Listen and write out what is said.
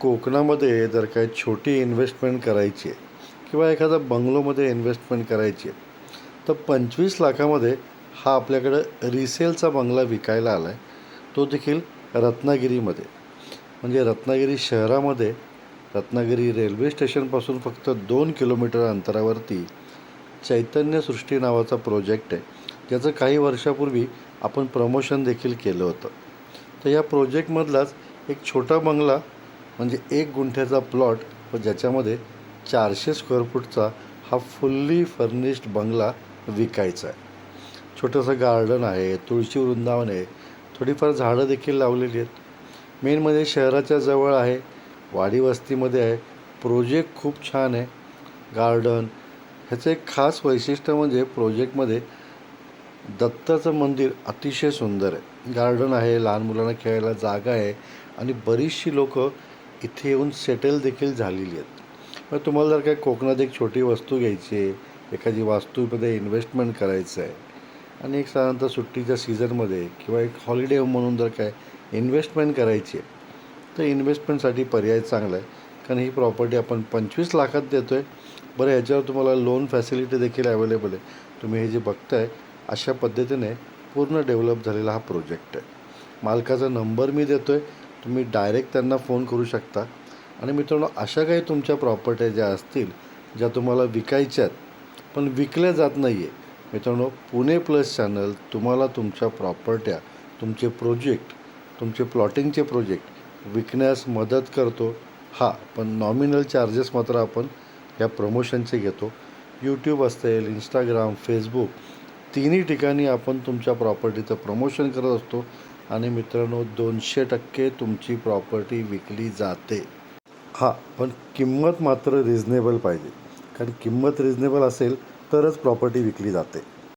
कोकणामध्ये जर काही छोटी इन्व्हेस्टमेंट करायची आहे किंवा एखादा बंगलोमध्ये इन्व्हेस्टमेंट करायची आहे तर पंचवीस लाखामध्ये हा आपल्याकडं रिसेलचा बंगला विकायला आला आहे तो देखील रत्नागिरीमध्ये. म्हणजे रत्नागिरी शहरामध्ये रत्नागिरी रेल्वे स्टेशनपासून फक्त दोन किलोमीटर अंतरावरती चैतन्यसृष्टी नावाचा प्रोजेक्ट आहे. ज्याचं काही वर्षापूर्वी आपण प्रमोशन देखील केलं होतं. तर या प्रोजेक्टमधलाच एक छोटा बंगला म्हणजे एक गुंठ्याचा प्लॉट व ज्याच्यामध्ये चारशे स्क्वेअर फूटचा हा फुल्ली फर्निश्ड बंगला विकायचा आहे. छोटंसं गार्डन आहे तुळशी वृंदावन आहे. थोडीफार झाडं देखील लावलेली आहेत. मेन म्हणजे शहराच्या जवळ आहे. वाडी वस्तीमध्ये आहे. प्रोजेक्ट खूप छान आहे. गार्डन ह्याचं एक खास वैशिष्ट्य म्हणजे प्रोजेक्टमध्ये दत्ताचं मंदिर अतिशय सुंदर आहे. गार्डन आहे लहान मुलांना खेळायला जागा आहे आणि बरीचशी लोकं इथे येऊन सेटल देखील झालेली आहेत. मग तुम्हाला जर काही कोकणात एक छोटी वस्तू घ्यायची आहे एखादी वास्तूमध्ये इन्व्हेस्टमेंट करायचं आहे आणि एक साधारणतः सुट्टीच्या सीझनमध्ये किंवा एक हॉलिडे म्हणून जर काय इन्व्हेस्टमेंट करायची आहे तर इन्व्हेस्टमेंटसाठी पर्याय चांगला आहे. कारण ही प्रॉपर्टी आपण पंचवीस लाखात देतो आहे बरं ह्याच्यावर तुम्हाला लोन फॅसिलिटी देखील अवेलेबल आहे. तुम्ही हे जे बघताय अशा पद्धतीने पूर्ण डेव्हलप झालेला हा प्रोजेक्ट आहे. मालकाचा नंबर मी देतो आहे तुम्ही डायरेक्ट त्यांना फोन करू शकता. आणि मित्रांनो अशा काही तुमच्या प्रॉपर्ट्या ज्या असतील ज्या तुम्हाला विकायच्या आहेत पण विकल्या जात नाही आहे मित्रांनो पुणे प्लस चॅनल तुम्हाला तुमच्या प्रॉपर्ट्या तुमचे प्रोजेक्ट तुमचे प्लॉटिंगचे प्रोजेक्ट विकण्यास मदत करतो. हा पण नॉमिनल चार्जेस मात्र आपण या प्रमोशनचे घेतो. यूट्यूब असेल इंस्टाग्राम फेसबुक तिन्ही ठिकाणी आपण तुमच्या प्रॉपर्टीचं प्रमोशन करत असतो. आणि मित्रांनो दोनशे टक्के तुमची प्रॉपर्टी विकली जाते. हां पण किंमत मात्र रिझनेबल पाहिजे. कारण किंमत रिझनेबल असेल तरच प्रॉपर्टी विकली जाते.